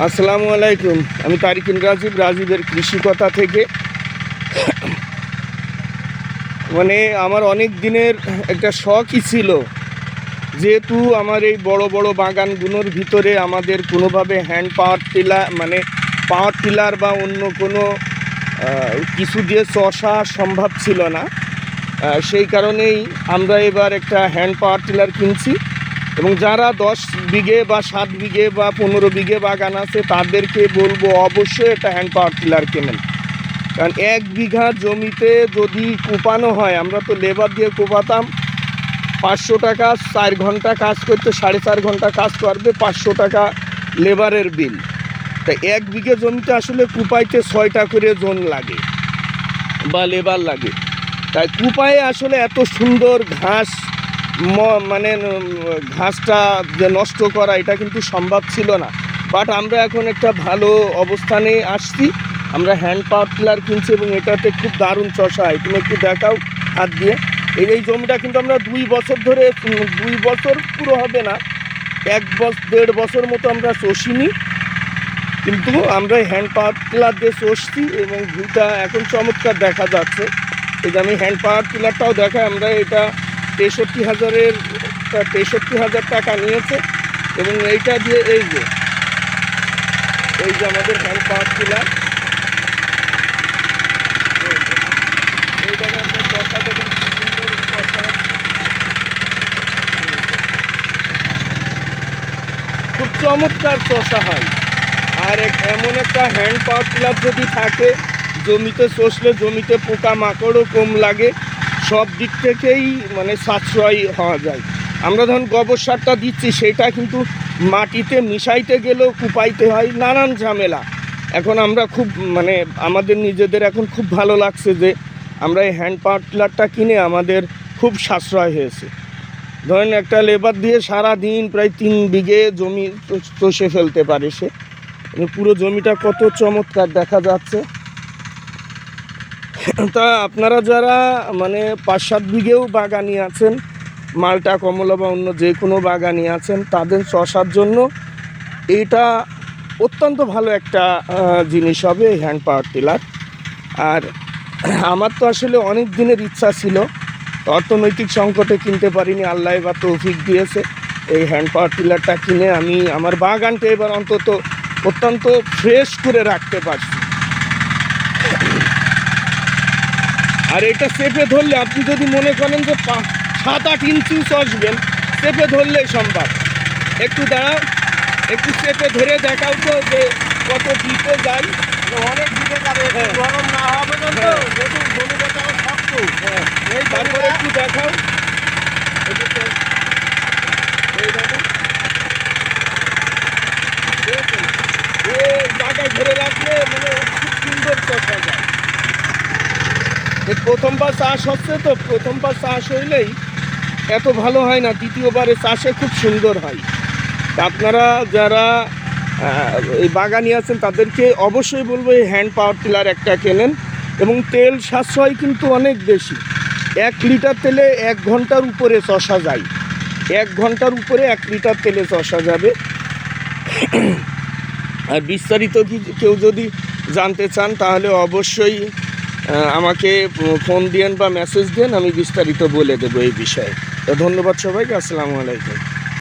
আসসালামু আলাইকুম। আমি তারিকুল রাজীব, রাজীবের কৃষি কথা থেকে। মানে আমার অনেক দিনের একটা শখই ছিল, যেহেতু আমার এই বড় বড় বাগানগুলোর ভিতরে আমাদের কোনোভাবে হ্যান্ড পাওয়ার টিলার মানে পাওয়ার টিলার বা অন্য কোনো কিছু দিয়ে চষা সম্ভব ছিল না। সেই কারণেই আমরা এবার একটা হ্যান্ড পাওয়ার টিলার কিনছি। এবং যারা দশ বিঘে বা সাত বিঘে বা পনেরো বিঘে বাগান আছে, তাদেরকে বলব অবশ্যই একটা হ্যান্ড পাওয়ার টিলার কেনেন। কারণ এক বিঘা জমিতে যদি কোপানো হয়, আমরা তো লেবার দিয়ে কোপাতাম, পাঁচশো টাকা চার ঘণ্টা কাজ করতে, সাড়ে চার ঘণ্টা কাজ করবে, পাঁচশো টাকা লেবারের বিল। তা এক বিঘে জমিতে আসলে কুপাইতে ছয়টা করে জোন লাগে, বা লেবার লাগে। তাই কুপায়ে আসলে এত সুন্দর ঘাস মানে ঘাসটা যে নষ্ট করা, এটা কিন্তু সম্ভব ছিল না। বাট আমরা এখন একটা ভালো অবস্থানে আসছি। আমরা হ্যান্ড পাওয়ার টিলার কিনছি এবং এটাতে খুব দারুণ চষা হয়। তুমি একটু দেখাও হাত দিয়ে। এই এই জমিটা কিন্তু আমরা দুই বছর ধরে দুই বছর পুরো হবে না। এক বছর দেড় বছর মতো আমরা চষিনি। কিন্তু আমরা হ্যান্ড পাওয়ার টিলার দিয়ে চষছি এবং ভিউটা এখন চমৎকার দেখা যাচ্ছে। এই যে আমি হ্যান্ড পাওয়ার টিলারটাও দেখাই, আমরা এটা তেষট্টি হাজারের তেষট্টি হাজার টাকা নিয়েছে এবং এইটা দিয়ে এই যে এই যে আমাদের হ্যান্ড পাওয়ার টিলার। খুব চমৎকার চষা হয় আর এমন একটা হ্যান্ড পাওয়ার টিলার যদি থাকে, জমিতে চষলে জমিতে পোকা মাকড়ও কম লাগে সব দিক থেকেই মানে সাশ্রয় হওয়া যায়। আমরা ধরুন গোবর সারটা দিচ্ছি, সেটা কিন্তু মাটিতে মিশাইতে গেলেও কুপাইতে হয়, নানান ঝামেলা। এখন আমরা খুব মানে আমাদের নিজেদের এখন খুব ভালো লাগছে যে আমরা এই হ্যান্ড পাওয়ার টিলারটা কিনে আমাদের খুব সাশ্রয় হয়েছে। ধরেন একটা লেবার দিয়ে সারা দিন প্রায় তিন বিঘে জমি চষে ফেলতে পারে সে। মানে পুরো জমিটা কত চমৎকার দেখা যাচ্ছে। তা আপনারা যারা মানে পাঁচ সাত বিঘেও বাগানি আছেন, মালটা, কমলা বা অন্য যে কোনো বাগানি আছেন, তাদের চষার জন্য এটা অত্যন্ত ভালো একটা জিনিস হবে হ্যান্ড পাওয়ার টিলার। আর আমার তো আসলে অনেক দিনের ইচ্ছা ছিল, অর্থনৈতিক সংকটে কিনতে পারিনি, আল্লাহ বা তৌফিক দিয়েছে, এই হ্যান্ড পাওয়ার টিলারটা কিনে আমি আমার বাগানটা এবার অন্তত অত্যন্ত ফ্রেশ করে রাখতে পারছি। আর এটা চেপে ধরলে আপনি যদি মনে করেন যে পা- সাত আট ইঞ্চি চষবেন চেপে ধরলেই সম্ভব। একটু দাঁড়াও একটু চেপে ধরে দেখাও তো যে কত ডিপে যাই অনেক দিকে যাবে হ্যাঁ। গরম না পর্যন্ত হ্যাঁ। হ্যাঁ। তারপরে একটু দেখাও। জায়গায় ধরে রাখলে মানে খুব সুন্দর চষা যায়। এই প্রথমবার চাষ হচ্ছে তো, প্রথমবার চাষ হইলেই এত ভালো হয় না, দ্বিতীয়বারে চাষে খুব সুন্দর হয়। আপনারা যারা এই বাগানি আছেন তাদেরকে অবশ্যই বলব এই হ্যান্ড পাওয়ার টিলার একটা কেনেন এবং তেল সাশ্রয় কিন্তু অনেক বেশি। এক লিটার তেলে এক ঘণ্টার উপরে চষা যায়। এক ঘণ্টার উপরে এক লিটার তেলে চষা যাবে। আর বিস্তারিত কেউ যদি জানতে চান তাহলে অবশ্যই আমাকে ফোন দিয়েন বা মেসেজ দেন আমি বিস্তারিত বলে দেবো এই বিষয়ে। তো ধন্যবাদ সবাইকে, আসসালামু আলাইকুম।